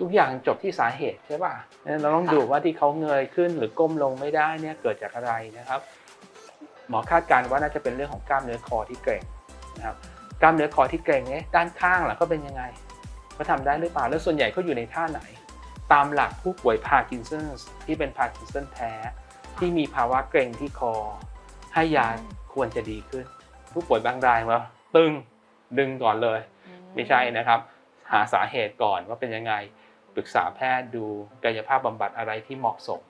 ทุกอย่างจบที่สาเหตุใช่ป่ะเราต้องดูว่าที่เขาเงยขึ้นหรือก้มลงไม่ได้เนี่ยเกิดจากอะไรนะครับ หมอคาดการณ์ว่าน่าจะเป็นเรื่องของกล้ามเนื้อคอที่เกร็งนะครับกล้ามเนื้อคอที่เกร็งเนี่ยด้านข้างล่ะก็เป็นยังไงเขาทำได้หรือเปล่าแล้วส่วนใหญ่เขาอยู่ในท่าไหน ตามหลักผู้ป่วยพาร์กินสันที่เป็นพาร์กินสันแท้ ที่มีภาวะเกร็งที่คอ ให้ยาควรจะดีขึ้น ผู้ป่วยบางรายว่าตึงดึงก่อนเลย ไม่ใช่นะครับ หาสาเหตุก่อนว่าเป็นยังไง ปรึกษาแพทย์ดูกายภาพบำบัดอะไรที่เหมาะสม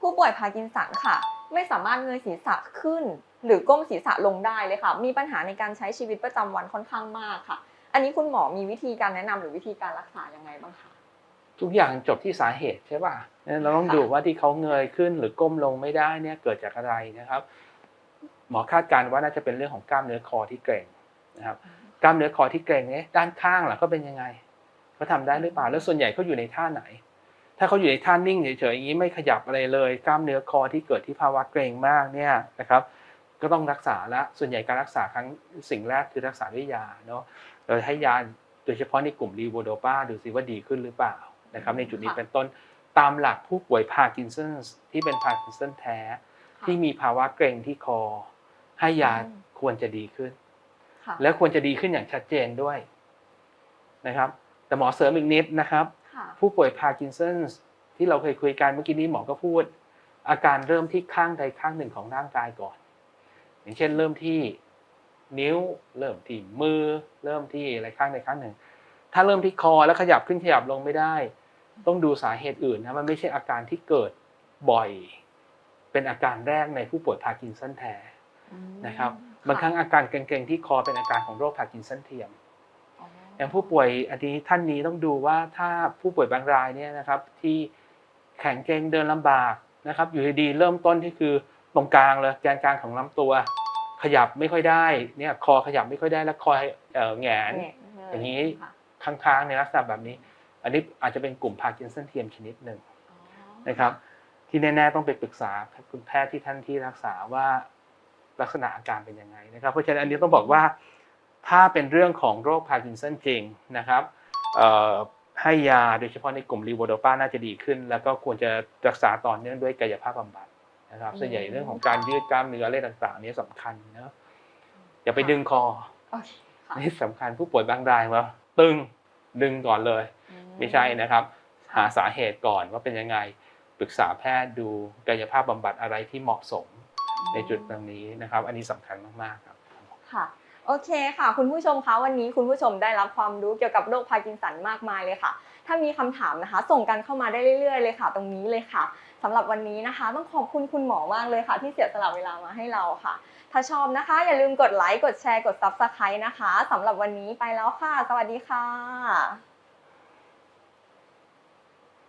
ผู้ป่วยพาร์กินสันค่ะ ไม่สามารถเงยศีรษะขึ้น หรือก้มศีรษะลงได้เลยค่ะ มีปัญหาในการใช้ชีวิตประจำวันค่อนข้างมากค่ะ อันนี้คุณหมอมีวิธีการแนะนำหรือวิธีการรักษายังไงบ้างคะ ทุกอย่างจบที่สาเหตุใช่ป่ะงั้นเราต้องดูว่าที่เขาเงยขึ้นหรือก้มลงไม่ได้เนี่ยเกิดจากอะไรนะครับ หมอคาดการณ์ว่าน่าจะเป็นเรื่องของกล้ามเนื้อคอที่เกร็งนะครับ กล้ามเนื้อคอที่เกร็งเนี่ยด้านข้างล่ะก็เป็นยังไงเขาทำได้หรือเปล่าแล้วส่วนใหญ่เขาอยู่ในท่าไหน ถ้าเขาอยู่ในท่านิ่งเฉยๆอย่างนี้ไม่ขยับอะไรเลย กล้ามเนื้อคอที่เกิดที่ภาวะเกร็งมากเนี่ยนะครับ ก็ต้องรักษาละส่วนใหญ่การรักษาครั้งสิ่งแรกคือรักษาด้วยยาเนาะโดยให้ยาโดยเฉพาะในกลุ่มรีโวโดปาดูซิว่าดีขึ้นหรือเปล่า นะครับในจุดนี้ค่ะเป็นต้นตามหลักผู้ป่วยพาร์กินสันที่เป็นพาร์กินสันแท้ ที่มีภาวะเกร็งที่คอ ให้ยาควรจะดีขึ้นค่ะและควรจะดีขึ้นอย่างชัดเจนด้วยนะครับแต่หมอเสริมอีกนิดนะครับค่ะผู้ป่วยพาร์กินสันที่เราเคยคุยกันเมื่อกี้นี้หมอก็พูด อาการเริ่มที่ข้างใดข้างหนึ่งของร่างกายก่อน อย่างเช่นเริ่มที่นิ้วเริ่มที่มือ เริ่มที่อะไรข้างใดข้างหนึ่ง ถ้าเริ่มที่คอแล้วขยับขึ้นขยับลงไม่ได้ ต้องดูสาเหตุอื่นนะมันไม่ใช่อาการที่เกิดบ่อย เป็นอาการแรกในผู้ป่วยพาร์กินสันแท้นะครับบางครั้งอาการเกร็งๆที่คอเป็นอาการของโรคพาร์กินสันเทียมอ๋ออย่างผู้ป่วยอันนี้ท่านนี้ต้องดูว่าถ้าผู้ป่วยบางรายเนี่ยนะครับที่แข็งเกร็งเดินลำบากนะครับ อยู่ดีๆเริ่มต้นที่คือตรงกลางเลยแกนกลางของลำตัว ขยับไม่ค่อยได้เนี่ยคอขยับไม่ค่อยได้แล้วคอเอ่อแหงนเนี่ยเลอย่างนี้ค่ะค้างๆในลักษณะแบบนี้ อันนี้อาจจะเป็นกลุ่มพาร์กินสันเทียมชนิดหนึ่งอ๋อนะครับ ที่แน่ๆต้องไปปรึกษาคุณแพทย์ที่ท่านที่รักษาว่าลักษณะอาการเป็นยังไงนะครับ เพราะฉะนั้นอันนี้ต้องบอกว่าถ้าเป็นเรื่องของโรคพาร์กินสันจริงนะครับเอ่อให้ยาโดยเฉพาะในกลุ่มรีโวโดปาน่าจะดีขึ้น แล้วก็ควรจะรักษาต่อเนื่องด้วยกายภาพบำบัดนะครับส่วนใหญ่เรื่องของการยืดกล้ามเนื้ออะไรต่างๆนี้สำคัญนะอย่าไปดึงคอโอเคค่ะนี่สำคัญผู้ป่วยบางรายว่าตึงดึงก่อนเลยอื ไม่ใช่นะครับ หาสาเหตุก่อนว่าเป็นยังไงปรึกษาแพทย์ดูกายภาพบำบัดอะไรที่เหมาะสมในจุดตรงนี้นะครับ อันนี้สำคัญมากๆครับค่ะโอเคค่ะ คุณผู้ชมคะวันนี้คุณผู้ชมได้รับความรู้เกี่ยวกับโรคพาร์กินสันมากมายเลยค่ะ ถ้ามีคำถามนะคะ ส่งกันเข้ามาได้เรื่อยๆเลยค่ะ ตรงนี้เลยค่ะสำหรับวันนี้นะคะ ต้องขอบคุณคุณหมอมากเลยค่ะ ที่เสียสละเวลามาให้เราค่ะ ถ้าชอบนะคะ อย่าลืมกดไลค์กดแชร์กด Subscribe นะคะสำหรับวันนี้ไปแล้วค่ะ สวัสดีค่ะ